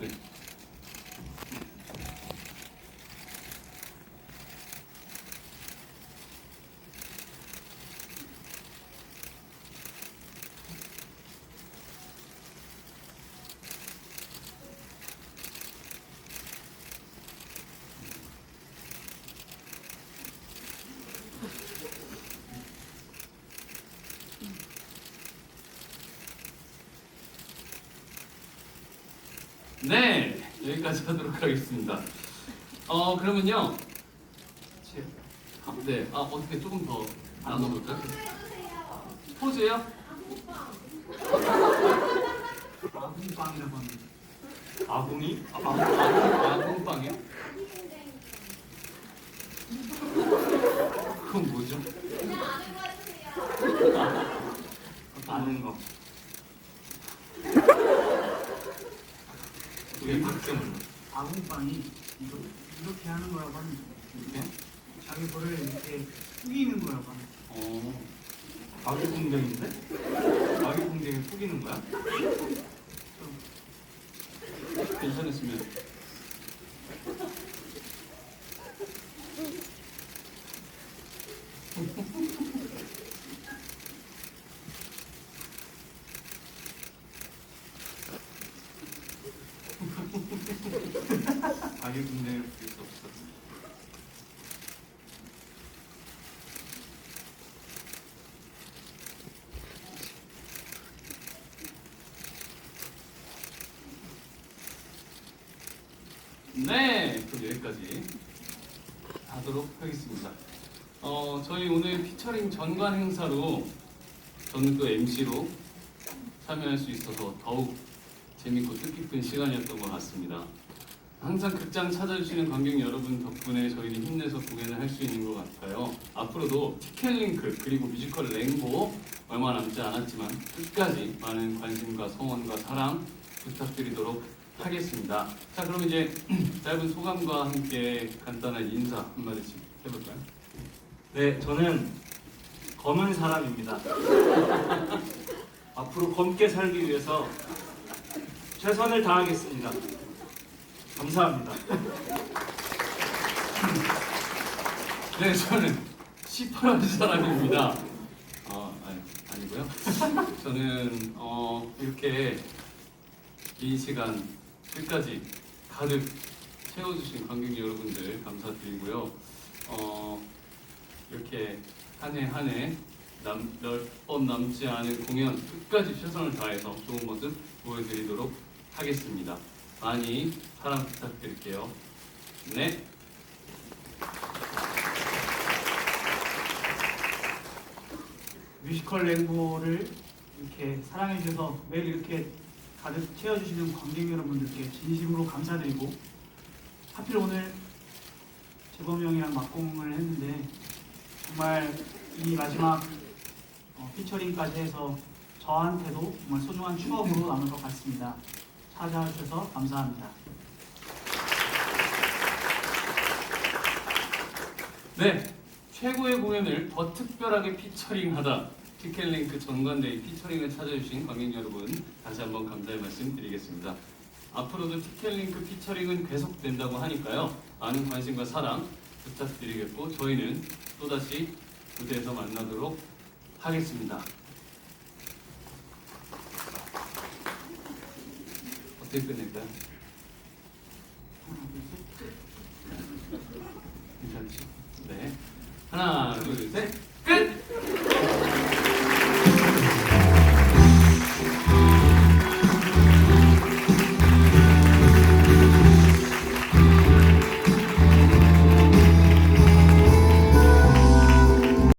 네. 네, 여기까지 하도록 하겠습니다. 어, 그러면요. 제- 아, 네, 아, 어떻게 조금 더 나눠볼까요? 포즈요? 아궁빵이라고 합니다. 아궁이? 아, 아궁, 아궁, 아궁빵이요? 그건 뭐죠? 아는 거. 우리 박정은 아궁빵이 이거 이렇게 하는 거라고 합니다. 이렇게? 자기 볼을 이렇게 숙이는 거라고 합니다. 어, 아기 공장인데? 아기 공장에 속이는 거야? 괜찮으시면 아기 공장을 부릴 수 없어. 네, 그럼 여기까지 하도록 하겠습니다. 어, 저희 오늘 피처링 전관 행사로 저는 또 MC로 참여할 수 있어서 더욱 재밌고 뜻깊은 시간이었던 것 같습니다. 항상 극장 찾아주시는 관객 여러분 덕분에 저희는 힘내서 공연을 할 수 있는 것 같아요. 앞으로도 티켓링크 그리고 뮤지컬 랭보 얼마 남지 않았지만 끝까지 많은 관심과 성원과 사랑 부탁드리도록 하겠습니다. 자 그럼 이제 짧은 소감과 함께 간단한 인사 한마디씩 해볼까요? 네, 저는 검은 사람입니다. 앞으로 검게 살기 위해서 최선을 다하겠습니다. 감사합니다. 네, 저는 시퍼런 사람입니다. 아, 아니, 아니고요. 저는 어, 이렇게 긴 시간 끝까지 가득 채워주신 관객 여러분들 감사드리고요. 어, 이렇게 한 해 한 해 몇번 남지 않은 공연 끝까지 최선을 다해서 좋은 모습 보여드리도록 하겠습니다. 많이 사랑 부탁드릴게요. 네. 뮤지컬 랭보를 이렇게 사랑해 주셔서 매일 이렇게 가득 채워주시는 관객 여러분들께 진심으로 감사드리고 하필 오늘 재범이 형이랑 막공을 했는데 정말 이 마지막 어, 피처링까지 해서 저한테도 정말 소중한 추억으로 남을 것 같습니다. 찾아와 주셔서 감사합니다. 네, 최고의 공연을 더 특별하게 피처링하다 티켓링크 전관데이 피처링을 찾아주신 관객 여러분 다시 한번 감사의 말씀 드리겠습니다. 앞으로도 티켓링크 피처링은 계속된다고 하니까요 많은 관심과 사랑 부탁드리겠고 저희는 또다시 무대에서 만나도록 하겠습니다. 어떻게 끝낼까요? 괜찮으시죠? 네. 하나, 둘, 셋.